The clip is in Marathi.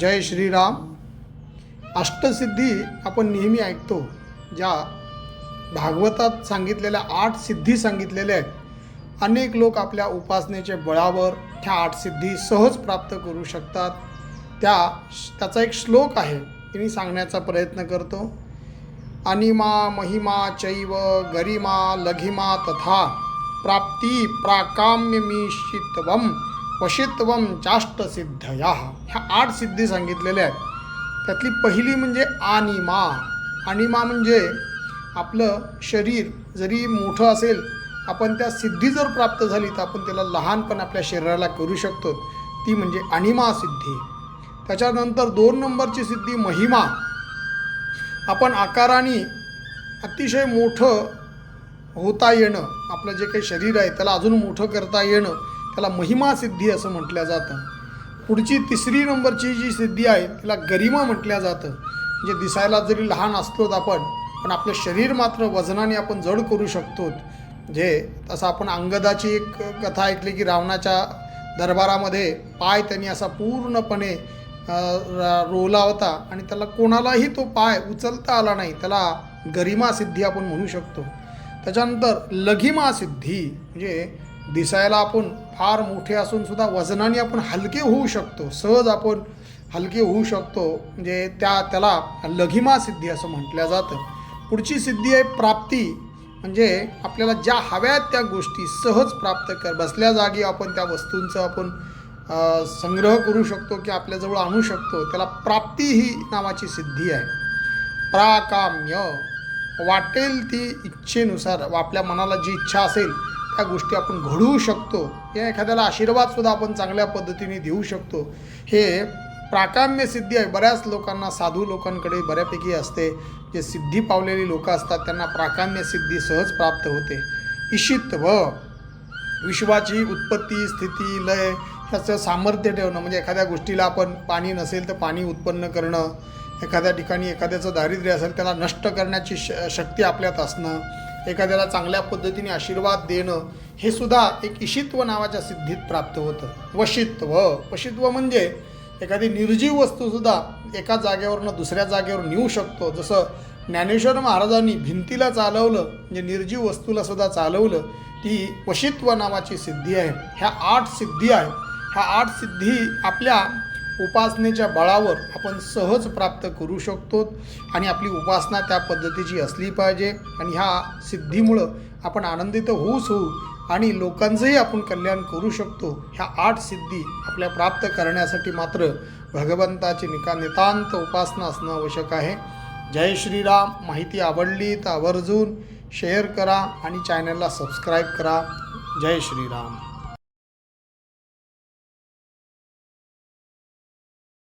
जय श्रीराम. अष्टसिद्धी आपण नेहमी ऐकतो ज्या भागवतात सांगितलेल्या आठ सिद्धी सांगितलेल्या आहेत. अनेक लोक आपल्या उपासनेच्या बळावर ह्या आठ सिद्धी सहज प्राप्त करू शकतात. त्या त्याचा एक श्लोक आहे ते मी सांगण्याचा प्रयत्न करतो. अनिमा महिमा चैव गरिमा लघिमा तथा प्राप्ती प्राकाम्यमीशित्वम वशित्वम या ह्या आठ सिद्धी सांगितलेल्या आहेत. त्यातली पहिली म्हणजे आनिमा. अनिमा म्हणजे आपलं शरीर जरी मोठं असेल आपण त्या सिद्धी जर प्राप्त झाली तर आपण त्याला लहानपण आपल्या शरीराला करू शकतो. ती म्हणजे अनिमा सिद्धी. त्याच्यानंतर दोन नंबरची सिद्धी महिमा. आपण आकाराने अतिशय मोठं होता येणं आपलं जे काही शरीर आहे त्याला अजून मोठं करता येणं त्याला महिमा सिद्धी असं म्हटलं जातं. पुढची तिसरी नंबरची जी सिद्धी आहे तिला गरिमा म्हटलं जातं. म्हणजे दिसायला जरी लहान असलोत आपण पण आपलं शरीर मात्र वजनाने आपण जड करू शकतो जे म्हणजे तसं आपण अंगदाची एक कथा ऐकली की रावणाच्या दरबारामध्ये पाय त्यांनी असा पूर्णपणे रोवला होता आणि त्याला कोणालाही तो पाय उचलता आला नाही. त्याला गरिमा सिद्धी आपण म्हणू शकतो. त्याच्यानंतर लघिमा सिद्धी. म्हणजे दिसायला आपण फार मोठे असून सुद्धा वजनाने आपण हलके होऊ शकतो सहज आपण हलके होऊ शकतो. म्हणजे त्या त्याला लघिमा सिद्धी असं म्हटलं जातं. पुढची सिद्धी आहे प्राप्ती. म्हणजे आपल्याला ज्या हव्यात त्या गोष्टी सहज प्राप्त कर. बसल्या जागी आपण त्या वस्तूंचं आपण संग्रह करू शकतो की आपल्याजवळ आणू शकतो. त्याला प्राप्ती ही नावाची सिद्धी आहे. प्राकाम्य. वाटेल ती इच्छेनुसार. व आपल्या मनाला जी इच्छा असेल त्या गोष्टी आपण घडवू शकतो. या एखाद्याला आशीर्वादसुद्धा आपण चांगल्या पद्धतीने देऊ शकतो. हे प्राकाम्य सिद्धी आहे. बऱ्याच लोकांना साधू लोकांकडे बऱ्यापैकी असते. जे सिद्धी पावलेली लोकं असतात त्यांना प्राकाम्य सिद्धी सहज प्राप्त होते. ईशित्व विश्वाची उत्पत्ती स्थिती लय ह्याचं सामर्थ्य ठेवणं म्हणजे एखाद्या गोष्टीला आपण पाणी नसेल तर पाणी उत्पन्न करणं एखाद्या ठिकाणी एखाद्याचं दारिद्र्य असेल त्याला नष्ट करण्याची श शक्ती आपल्यात असणं एखाद्याला चांगल्या पद्धतीने आशीर्वाद देणं हे सुद्धा एक इशित्व नावाच्या सिद्धीत प्राप्त होतं. वशित्व. वशित्व म्हणजे एखादी निर्जीव वस्तूसुद्धा एका जागेवरनं दुसऱ्या जागेवर नेऊ शकतो. जसं ज्ञानेश्वर महाराजांनी भिंतीला चालवलं म्हणजे निर्जीव वस्तूला सुद्धा चालवलं ती वशित्व नावाची सिद्धी आहे. ह्या आठ सिद्धी आहेत. ह्या आठ सिद्धी आपल्या उपासनेच्या बळावर आपण सहज प्राप्त करू शकतो आणि आपली उपासना त्या पद्धतीची असली पाहिजे. आणि ह्या सिद्धीमुळं आपण आनंदित होऊच होऊ आणि लोकांचंही आपण कल्याण करू शकतो. ह्या आठ सिद्धी आपल्या प्राप्त करण्यासाठी मात्र भगवंताची निका नितांत उपासना असणं आवश्यक आहे. जय श्रीराम. माहिती आवडली तर आवर्जून शेअर करा आणि चॅनलला सबस्क्राईब करा. जय श्रीराम.